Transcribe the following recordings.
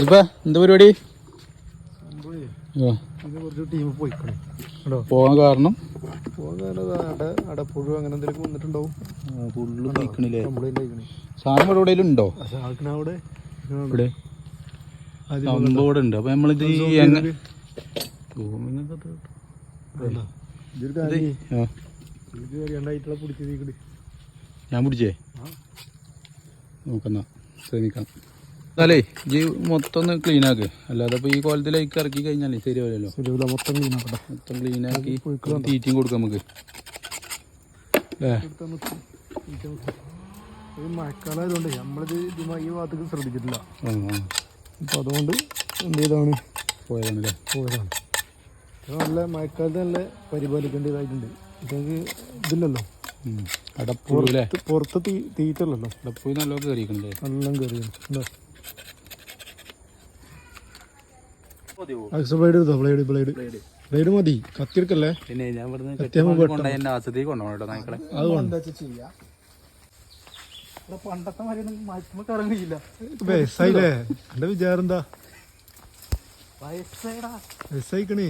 ഇപ്പൊ എന്താ പരിപാടി? പോകാൻ കാരണം? സാധനം ഇവിടെ ഉണ്ടോ? അവിടെ. ഇവിടെ? ആദ്യം സംഭവം ഇവിടെ ഉണ്ട്. അപ്പൊ നമ്മളിത് ഞാൻ പിടിച്ചേ? നോക്കുന്ന ശ്രമിക്കാം. എന്നാലേ ഈ മൊത്തം ഒന്ന് ക്ലീൻ ആക്ക്. അല്ലാതെ ഇപ്പൊ ഈ കോലത്തിലേക്ക് ഇറക്കി കഴിഞ്ഞാലേ ശരിയാവില്ലല്ലോ ശരിയാവില്ല മൊത്തം ക്ലീൻ ആക്കട്ടെ. മൊത്തം ക്ലീൻ ആക്കി തീറ്റയും കൊടുക്കാം നമുക്ക്. അല്ലേ മഴക്കാലമായതുകൊണ്ട് നമ്മളിത് ഈ ഭാഗത്തേക്ക് ശ്രദ്ധിച്ചിട്ടില്ല. അപ്പോൾ അതുകൊണ്ട് എന്ത് ചെയ്താണ്? പോയതാണല്ലേ പോയതാണ്. നല്ല മഴക്കാലത്ത് നല്ല പരിപാലിക്കേണ്ടതായിട്ടുണ്ട്. ഇതൊക്കെ ഇതില്ലല്ലോ. അല്ലേ പുറത്ത് തീറ്റല്ലോ അടപ്പുഴു നല്ല കയറിയിട്ടുണ്ട് നല്ല കയറിയാണ് എന്താ extra blade blade blade blade മതി. കത്തിയെടുക്കല്ലേ? പിന്നെ ഞാൻ ഇവിടുന്ന്. കൊണ്ടുപോയി കൊണ്ടുപോകണം കേട്ടോ നായ്ക്കളെ. അതുകൊണ്ട് വേണ്ട പണ്ടത്തെ മാതിരി മറ്റുമ്പോ കറങ്ങിയില്ല വയസ്സായില്ലേ? എന്റെ വിചാരം എന്താ? വയസ്സായിക്കണേ.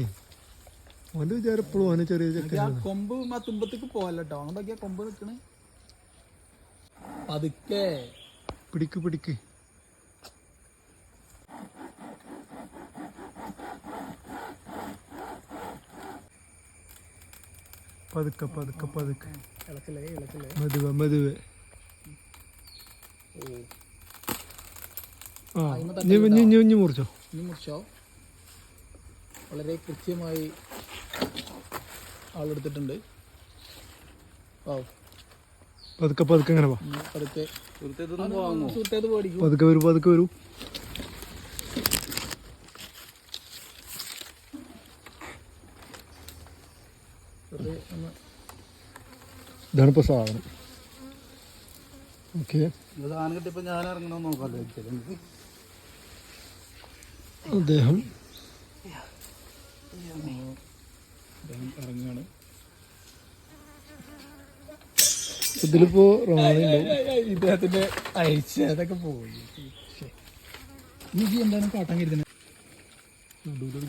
ഓന്റെ വിചാരം എപ്പോഴും ഓനെ ചെറിയ ചെക്കൻ കൊമ്പ് ആ തുമ്പത്തേക്ക് പോവല്ലോ അങ്ങോട്ടൊക്കെ കൊമ്പ് നിക്കണ് പതുക്കെ. പിടിക്ക് പിടിക്ക്. പതുക്കെ പതുക്കെ പതുക്കെ. മെതുവെ മെതുവെ. ആ മുറിച്ചോ? മുറിച്ചോ? വളരെ കൃത്യമായി ആളെടുത്തിട്ടുണ്ട്. പതുക്കെ പതുക്കെ അങ്ങനെ വാ. പതുക്കെ സുഹൃത്തേത് പേടിക്കും പതുക്കെ വരൂ പതുക്കെ വരൂ വെറുതെ ഒന്ന് ഇതാണ് ഇപ്പോൾ സാധനം. ഓക്കെ. സാധനം കിട്ടിയപ്പോ ഞാൻ ഇറങ്ങണമെന്ന് നോക്കാമല്ലോ അദ്ദേഹം ഇറങ്ങുകയാണ് ഇതിലിപ്പോ റാണി ഇദ്ദേഹത്തിന്റെ അയച്ച അതൊക്കെ പോയി. എന്താണ് കാട്ടാൻ കരുതുന്നത്. നടുവിലൊരു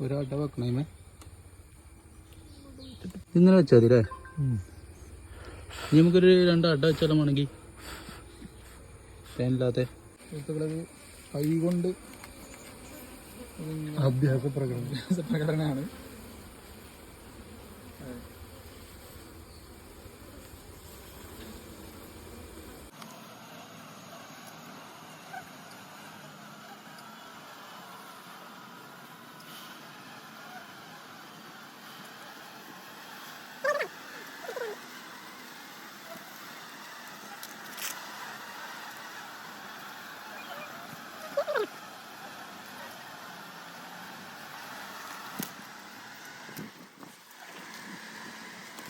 ഗ്യാപ്പ് ഒരാട്ട വെക്കണേ ഇങ്ങനെ വെച്ചാൽ മതി അല്ലേ ഇനി നമുക്കൊരു രണ്ട് അട്ട വെച്ചാലും വേണമെങ്കിൽ? തേനില്ലാത്ത കൈ കൊണ്ട് അഭ്യാസ പ്രകടന പ്രകടനമാണ്